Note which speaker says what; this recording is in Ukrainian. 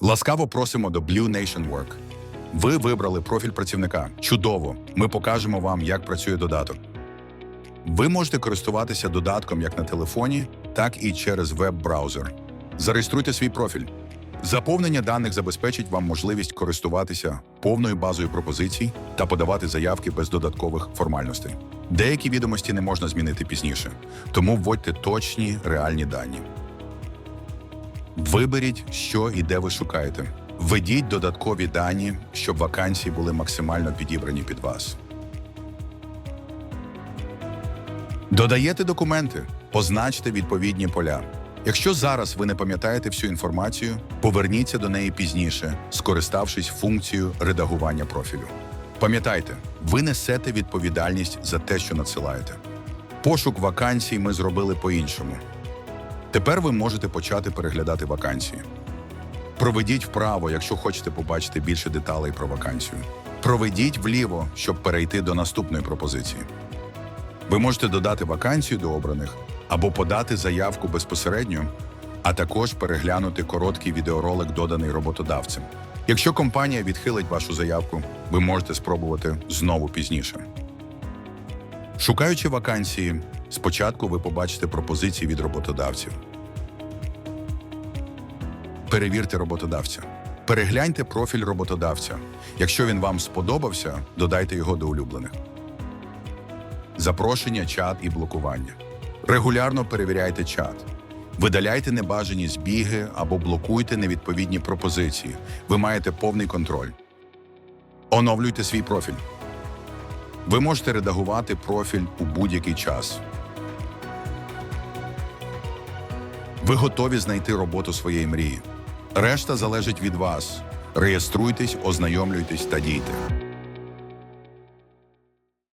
Speaker 1: Ласкаво просимо до Blue Nation Work. Ви вибрали профіль працівника. Чудово! Ми покажемо вам, як працює додаток. Ви можете користуватися додатком як на телефоні, так і через веб-браузер. Зареєструйте свій профіль. Заповнення даних забезпечить вам можливість користуватися повною базою пропозицій та подавати заявки без додаткових формальностей. Деякі відомості не можна змінити пізніше, тому вводьте точні реальні дані. Виберіть, що і де ви шукаєте. Введіть додаткові дані, щоб вакансії були максимально підібрані під вас. Додаєте документи, позначте відповідні поля. Якщо зараз ви не пам'ятаєте всю інформацію, поверніться до неї пізніше, скориставшись функцією редагування профілю. Пам'ятайте, ви несете відповідальність за те, що надсилаєте. Пошук вакансій ми зробили по-іншому. Тепер ви можете почати переглядати вакансії. Проведіть вправо, якщо хочете побачити більше деталей про вакансію. Проведіть вліво, щоб перейти до наступної пропозиції. Ви можете додати вакансію до обраних або подати заявку безпосередньо, а також переглянути короткий відеоролик, доданий роботодавцем. Якщо компанія відхилить вашу заявку, ви можете спробувати знову пізніше. Шукаючи вакансії, спочатку ви побачите пропозиції від роботодавців. Перевірте роботодавця. Перегляньте профіль роботодавця. Якщо він вам сподобався, додайте його до улюблених. Запрошення, чат і блокування. Регулярно перевіряйте чат. Видаляйте небажані збіги або блокуйте невідповідні пропозиції. Ви маєте повний контроль. Оновлюйте свій профіль. Ви можете редагувати профіль у будь-який час. Ви готові знайти роботу своєї мрії. Решта залежить від вас. Реєструйтесь, ознайомлюйтесь та дійте.